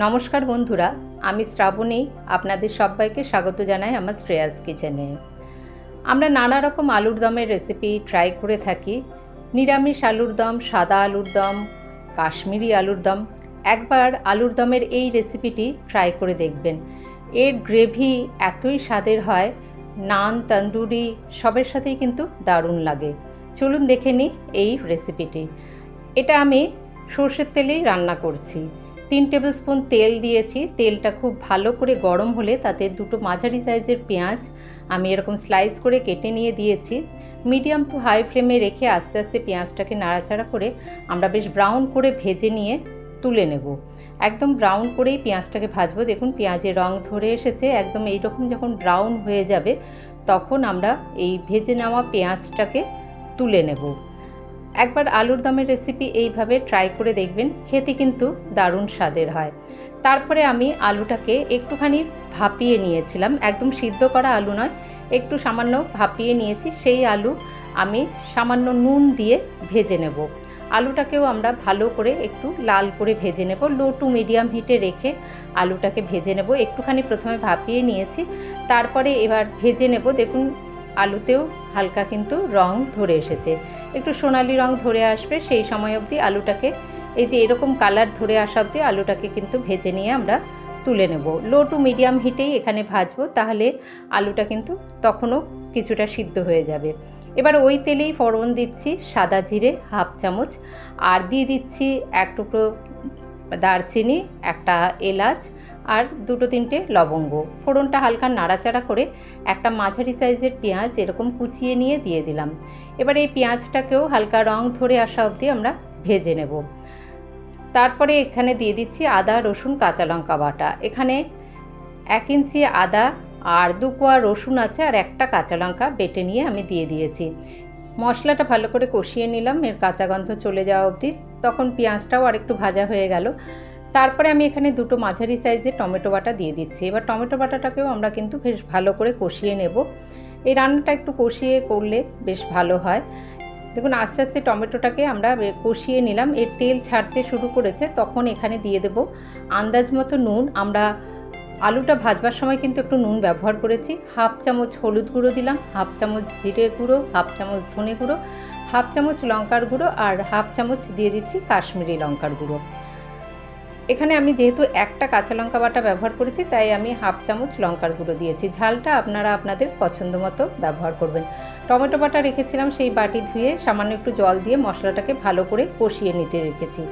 নমস্কার বন্ধুরা, আমি শ্রাবণী। আপনাদের সবাইকে স্বাগত জানাই আমার শ্রেয়াস কিচেনে। আমরা নানা রকম আলুর দমের রেসিপি ট্রাই করে থাকি। নিরামিষ আলুর দম, সাদা আলুর দম, কাশ্মীরি আলুর দম। একবার আলুর দমের এই রেসিপিটি ট্রাই করে দেখবেন। এর গ্রেভি এতই স্বাদের হয়, নান, তন্দুরি, সবের সাথেই কিন্তু দারুণ লাগে। চলুন দেখে নিই এই রেসিপিটি এটা আমি সর্ষের তেলেই রান্না করছি। তিন টেবিল স্পুন তেল দিয়েছি। তেলটা খুব ভালো করে গরম হলে তাতে দুটো মাঝারি সাইজের পেঁয়াজ আমি এরকম স্লাইস করে কেটে নিয়ে দিয়েছি। মিডিয়াম টু হাই ফ্লেমে রেখে আস্তে আস্তে পেঁয়াজটাকে নাড়াচাড়া করে আমরা বেশ ব্রাউন করে ভেজে নিয়ে তুলে নেব। একদম ব্রাউন করেই পেঁয়াজটাকে ভাজবো। দেখুন পেঁয়াজের রং ধরে এসেছে। একদম এইরকম যখন ব্রাউন হয়ে যাবে তখন আমরা এই ভেজে নেওয়া পেঁয়াজটাকে তুলে নেব। একবার আলুর দমের রেসিপি এইভাবে ট্রাই করে দেখবেন, খেতে কিন্তু দারুণ স্বাদের হয়। তারপরে আমি আলুটাকে একটুখানি ভাপিয়ে নিয়েছিলাম, একদম সিদ্ধ করা আলু নয়, একটু সামান্য ভাপিয়ে নিয়েছি, সেই আলু আমি সামান্য নুন দিয়ে ভেজে নেব। আলুটাকেও আমরা ভালো করে একটু লাল করে ভেজে নেব লো টু মিডিয়াম হিটে রেখে আলুটাকে ভেজে নেব, একটুখানি প্রথমে ভাপিয়ে নিয়েছি, তারপরে এবার ভেজে নেব, দেখুন আলুতেও হালকা কিন্তু রং ধরে এসেছে। একটু সোনালি রং ধরে আসবে সেই সময় অবধি আলুটাকে, এই যে এরকম কালার ধরে আসা অবধি আলুটাকে কিন্তু ভেজে নিয়ে আমরা তুলে নেব। লো টু মিডিয়াম হিটেই এখানে ভাজবো, তাহলে আলুটা কিন্তু তখনও কিছুটা সিদ্ধ হয়ে যাবে। এবার ওই তেলেই ফোড়ন দিচ্ছি সাদা জিরে হাফ চামচ, আর দিয়ে দিচ্ছি এক টুকরো দারচিনি, একটা এলাচ আর দুটো তিনটে লবঙ্গ। ফোড়নটা হালকা নাড়াচাড়া করে একটা মাঝারি সাইজের পেঁয়াজ এরকম কুচিয়ে নিয়ে দিয়ে দিলাম। এবার এই পেঁয়াজটাকেও হালকা রং ধরে আসা অবধি আমরা ভেজে নেব। তারপরে এখানে দিয়ে দিচ্ছি আদা, রসুন, কাঁচা লঙ্কা বাটা। এখানে এক ইঞ্চি আদা আর দু কোয়া রসুন আছে আর একটা কাঁচা লঙ্কা বেটে নিয়ে আমি দিয়ে দিয়েছি। মশলাটা ভালো করে কষিয়ে নিলাম, এর কাঁচা গন্ধ চলে যাওয়া অবধি। তখন পেঁয়াজটাও আরেকটু ভাজা হয়ে গেল। তারপরে আমি এখানে দুটো মাঝারি সাইজের টমেটো বাটা দিয়ে দিচ্ছি। এবার টমেটো বাটাটাকেও আমরা কিন্তু বেশ ভালো করে কষিয়ে নেব। এই রান্নাটা একটু কষিয়ে করলে বেশ ভালো হয়। দেখুন, আস্তে আস্তে টমেটোটাকে আমরা কষিয়ে নিলাম। এর তেল ছাড়তে শুরু করেছে। তখন এখানে দিয়ে দেব আন্দাজ মতো নুন। আমরা আলুটা ভাজবার সময় কিন্তু একটু নুন ব্যবহার করেছি। হাফ চামচ হলুদ গুঁড়ো দিলাম, হাফ চামচ জিরে গুঁড়ো, হাফ চামচ ধনে গুঁড়ো, হাফ চামচ লঙ্কার গুঁড়ো আর হাফ চামচ দিয়ে দিচ্ছি কাশ্মীরি লঙ্কার গুঁড়ো। এখানে আমি যেহেতু একটা কাঁচা লঙ্কা বাটা ব্যবহার করেছি, তাই আমি হাফ চামচ লঙ্কার গুঁড়ো দিয়েছি। ঝালটা আপনারা আপনাদের পছন্দ মতো ব্যবহার করবেন। টমেটো বাটা রেখেছিলাম, সেই বাটি ধুয়ে সামান্য একটু জল দিয়ে মশলাটাকে ভালো করে কষিয়ে নিতে রেখেছি।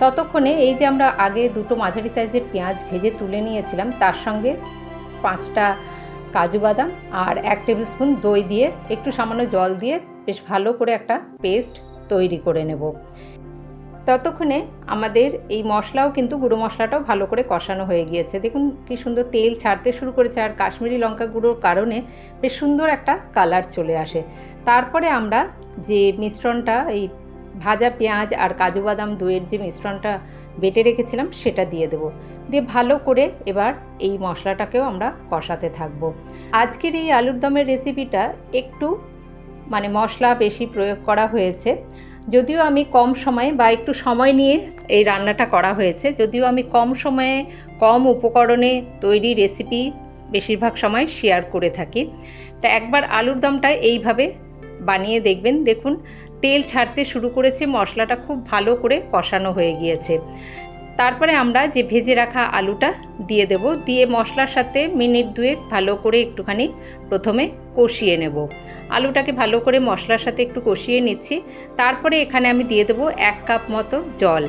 ততক্ষণে এই যে আমরা আগে দুটো মাঝারি সাইজের পেঁয়াজ ভেজে তুলে নিয়েছিলাম, তার সঙ্গে পাঁচটা কাজু বাদাম আর এক টেবিল স্পুন দই দিয়ে একটু সামান্য জল দিয়ে বেশ ভালো করে একটা পেস্ট তৈরি করে নেব। ততক্ষণে আমাদের এই মশলাও কিন্তু গুঁড়ো মশলাটাও ভালো করে কষানো হয়ে গিয়েছে। দেখুন কি সুন্দর তেল ছাড়তে শুরু করেছে আর কাশ্মীরি লঙ্কা গুঁড়োর কারণে বেশ সুন্দর একটা কালার চলে আসে। তারপরে আমরা যে মিশ্রণটা, এই ভাজা পেঁয়াজ আর কাজু বাদাম দইয়ের যে মিশ্রণটা বেটে রেখেছিলাম, সেটা দিয়ে দেবো। দিয়ে ভালো করে এবার এই মশলাটাকেও আমরা কষাতে থাকব। আজকের এই আলুর দমের রেসিপিটা একটু মানে মশলা বেশি প্রয়োগ করা হয়েছে। যদিও আমি কম সময়ে বা একটু সময় নিয়ে এই রান্নাটা করা হয়েছে, যদিও আমি কম সময়ে কম উপকরণে তৈরি রেসিপি বেশিরভাগ সময় শেয়ার করে থাকি। তা একবার আলুর দমটা এইভাবে বানিয়ে দেখবেন। দেখুন তেল ছাড়তে শুরু করেছে, মশলাটা খুব ভালো করে কষানো হয়ে গিয়েছে। তারপরে আমরা যে ভেজে রাখা আলুটা দিয়ে দেব, দিয়ে মশলার সাথে মিনিট দুয়েক ভালো করে একটুখানি প্রথমে কষিয়ে নেব। আলুটাকে ভালো করে মশলার সাথে একটু কষিয়ে নিচ্ছি। তারপরে এখানে আমি দিয়ে দেবো এক কাপ মতো জল।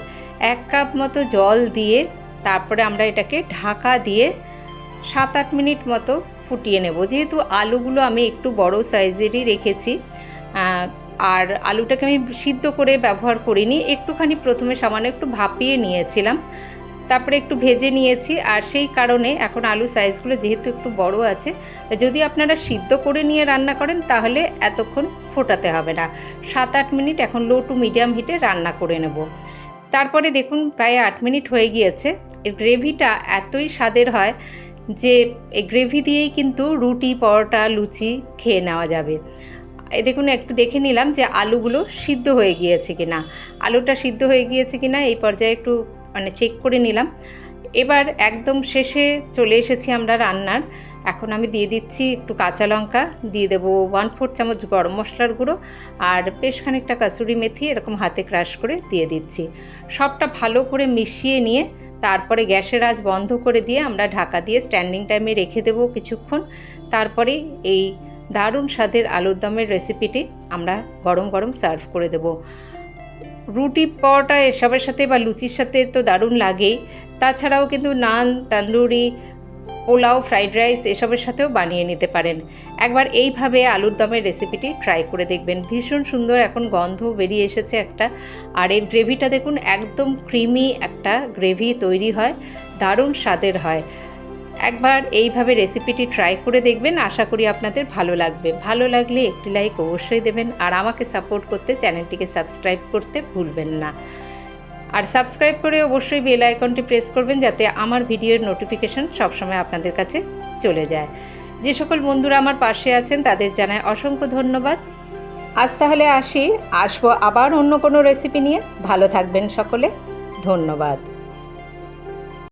এক কাপ মতো জল দিয়ে তারপরে আমরা এটাকে ঢাকা দিয়ে সাত আট মিনিট মতো ফুটিয়ে নেব। যেহেতু আলুগুলো আমি একটু বড় সাইজেরই রেখেছি আর আলুটাকে আমি সিদ্ধ করে ব্যবহার করিনি। একটুখানি প্রথমে সামান্য একটু ভাপিয়ে নিয়েছিলাম। তারপরে একটু ভেজে নিয়েছি আর সেই কারণে এখন আলু সাইজগুলো যেহেতু একটু বড় আছে যদি আপনারা সিদ্ধ করে নিয়ে রান্না করেন তাহলে এতক্ষণ ফোটাতে হবে না। সাত আট মিনিট এখন লো টু মিডিয়াম হিটে রান্না করে নেব। তারপরে দেখুন প্রায় আট মিনিট হয়ে গিয়েছে। এর গ্রেভিটা এতই স্বাদের হয় যে, এই গ্রেভি দিয়েই কিন্তু রুটি, পরোটা, লুচি খেয়ে নেওয়া যাবে। দেখুন, একটু দেখে নিলাম যে আলুগুলো সিদ্ধ হয়ে গিয়েছে কি না আলুটা সিদ্ধ হয়ে গিয়েছে কি না এই পর্যায়ে একটু মানে চেক করে নিলাম। এবার একদম শেষে চলে এসেছি আমরা রান্নার। এখন আমি দিয়ে দিচ্ছি একটু কাঁচা লঙ্কা, দিয়ে দেবো ওয়ান ফোর চামচ গরম মশলার গুঁড়ো আর বেশ খানিকটা কাসুরি মেথি, এরকম হাতে ক্রাশ করে দিয়ে দিচ্ছি। সবটা ভালো করে মিশিয়ে নিয়ে তারপরে গ্যাসের আজ বন্ধ করে দিয়ে আমরা ঢাকা দিয়ে স্ট্যান্ডিং টাইমে রেখে দেবো কিছুক্ষণ। তারপরে এই দারুণ স্বাদের আলুর দমের রেসিপিটি আমরা গরম গরম সার্ভ করে দেবো। রুটি, পরোটা এসবের সাথে বা লুচির সাথে তো দারুণ লাগেই। তাছাড়াও কিন্তু নান, তান্দুরি, পোলাও ফ্রাইড রাইস এসবের সাথেও বানিয়ে নিতে পারেন। একবার এইভাবে আলুর দমের রেসিপিটি ট্রাই করে দেখবেন। ভীষণ সুন্দর এখন গন্ধ বেরিয়ে এসেছে একটা। আর এর গ্রেভিটা দেখুন, একদম ক্রিমি একটা গ্রেভি তৈরি হয়। দারুণ স্বাদের হয়। একবার এইভাবে রেসিপিটি ট্রাই করে দেখবেন, আশা করি আপনাদের ভালো লাগবে। ভালো লাগলে একটি লাইক অবশ্যই দেবেন আর আমাকে সাপোর্ট করতে চ্যানেলটিকে সাবস্ক্রাইব করতে ভুলবেন না। আর সাবস্ক্রাইব করে অবশ্যই বেল আইকনটি প্রেস করবেন যাতে আমার ভিডিওর নোটিফিকেশন সবসময় আপনাদের কাছে চলে যায়। যে সকল বন্ধুরা আমার পাশে আছেন, তাদের জানায় অসংখ্য ধন্যবাদ। আজ তাহলে আসি, আসব আবার অন্য কোনো রেসিপি নিয়ে। ভালো থাকবেন সকলে। ধন্যবাদ।